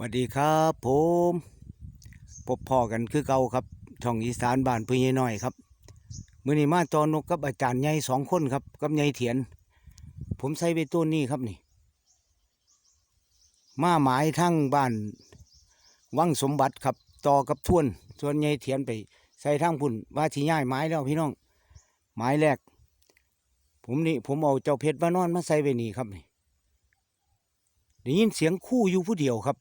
สวัสดีครับผมพบพ่อกันคือเก่าครับ ช่องอีสานบ้านพี่น้อยครับมื่อนี้มาจอนกกับอาจารย์ใหญ่สองคนครับกับใหญ่เถียน ผมใส่ไปต้นนี้ครับนี่ มาหมายทั้งบ้านวังสมบัติครับต่อกับทวนส่วนใหญ่เถียนไป ใส่ทั้งพุ่นว่าที่ย่ายไม้แล้วพี่น้องไม้แรก ผมนี่ผมเอาเจ้าเพชรมานอนมาใส่ไปนี่ครับนี่ได้ยินเสียงคู่อยู่ผู้เดียวครับ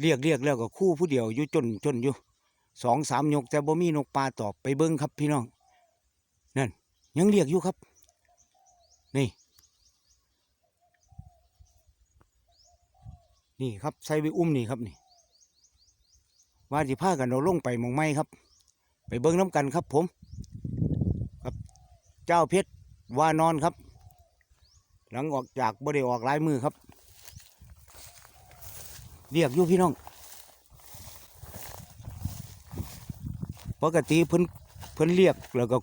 เรียกเรียกแล้วก็คู่ผู้เดียวอยู่จนจนอยู่สองสามยกแต่บ่มีนกปลาตอบไปเบิ้งครับพี่น้องนั่นยังเรียกอยู่ครับ นี่ นี่ครับใส่ไปอุ้มนี่ครับนี่ว่าสิพากันเราลงไปมองไม้ครับ ไปเบิ้งน้ำกันครับ ผม ครับ เจ้าเพชรว่านอนครับ หลังออกจากบ่ได้ออกลายมือครับ เรียกอยู่พี่น้อง ปกติเพิ่นเพิ่นเรียกแล้วก็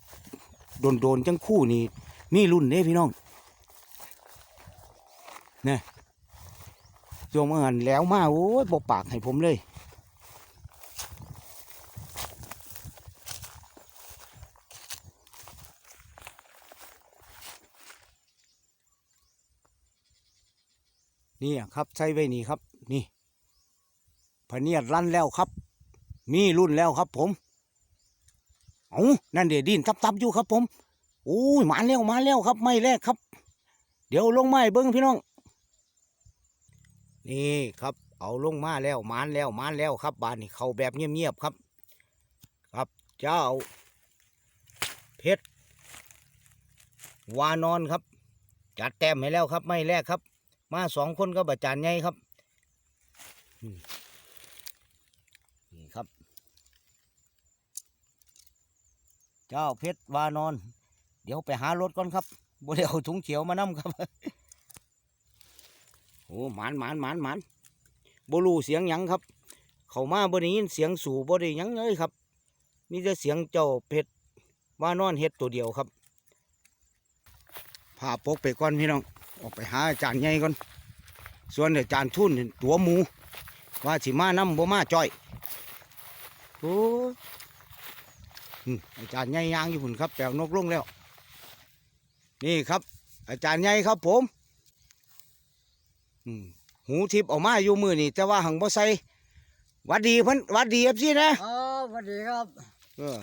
โดนโดนๆจังคู่นี่มีรุ่นเด้พี่น้องนี่ยวงเมื่อหันแล้วมาโอ้ยบอกปากให้ผมเลย นี่ครับใส่ไว้นี่ครับ นี่ พเนียดลั่นแล้วครับ มีรุ่นแล้วครับ ผมเอานั่นเดี๋ยวดินทับๆอยู่ครับ ผมโอ้ยมาแล้วมาแล้วครับ ไม่แรกครับ เดี๋ยวลงไม้เบิ้งพี่น้อง นี่ครับ เอาลงมาแล้วมานแล้วมานแล้วครับ บานนี่เขาแบบเงียบๆครับ ครับเจ้าเพชรวานอนครับ จัดแต้มให้แล้วครับ ไม่แรกครับ มาสองคนกับอาจารย์ใหญ่ครับอืมนี่ครับ เจ้าเพชรวานอน เดี๋ยวไปหารถก่อนครับบ่ได้เอาถุงเขียวมานํครับโอ้หมานหมานหมานหมานบ่รู้เสียงหยังครับ เขามาบ่ได้ยินเสียงสู่บ่ได้หยังเลยครับมีแต่เสียงเจ้าเพชรวานอนเฮ็ดตัวเดียวครับพาปกไปก่อนพี่น้องออกไปหาอาจารย์ใหญ่ก่อนส่วนอาจารย์ทุนนี่ตัวหมู ว่าสิมานํบ่มาจ้อยโอ้ อืมอาจารย์ใหญ่ยางอยู่หุ่นครับแปลวนกลงแล้ว นี่ครับ อาจารย์ใหญ่ครับผมอืมหูทิพย์ออกมาอยู่มือนี่แต่ว่าหังบ่ใส่หวัดดีเพิ่นหวัดดีเอฟซีนะอ๋อสวัสดีครับเออ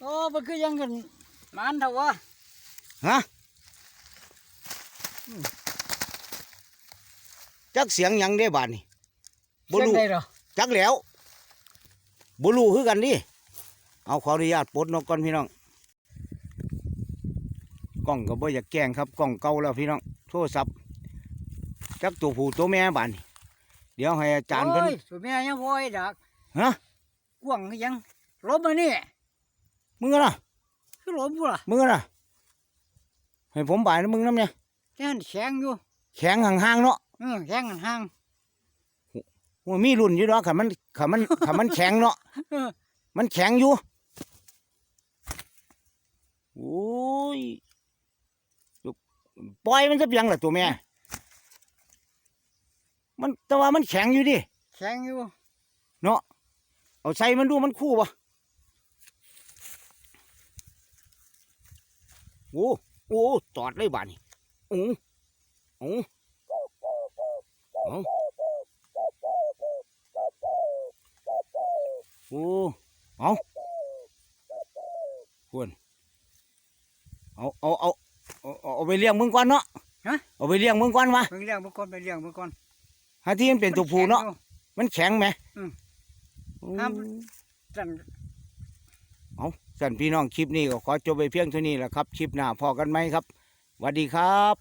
โอ้มันคือยังกันหมันเถอะวะฮะจักเสียงหยังได้บาดนี่บ่เสียงรู้ได้เหรอจักแหล้วบ่รู้คือกันดิ เอาขออนุญาตปลดนกก่อนพี่น้องกล้องก็บ่อยากแกล้งครับกล้องเก่าแล้วพี่น้องโทรศัพท์จักตัวผู้ตัวแม่บาดนี่เดี๋ยวให้อาจารย์เพิ่นโอ้ยสุดแม่ยังโวยดักฮะกวางคือยังลบมานี่มึงอะน่ะคือลบกูล่ะมึงอะน่ะให้ผมบ่ายนะมึงน้ำเนี่ยแค่นแข็งอยู่แข็งห่างๆเนาะเออแข็งห่างโอ้ยมีรุ่นอยู่ดอกขันมันขันมันขันมันแข็งเนาะเออมันแข็งอยู่ โอ้ยปล่อยมันจะเพียงล่ะตัวแม่ มันแต่ว่ามันแข็งอยู่ดิ แข็งอยู่เอาใส่มันดูมันคู่ปะโอ้โอ้ตอดเลยบ้านี่โอ้โอ้เอาโอ้เอาควร เอาเอาเอาเอาเอาเอาไปเลี้ยงมึงก่อนเนาะเอาไปเลี้ยงมึงก่อนวะไปเลี้ยงบุกคนไปเลี้ยงบุกคนหาที่มันเป็นตัวผู้เนาะมันแข็งไหมอืมโอ้ห้าม จัน เอาสั่นพี่น้องคลิปนี้ก็ขอจบไปเพียงเท่านี้แหละครับ คลิปหน้าพอกันไหมครับสวัสดีครับ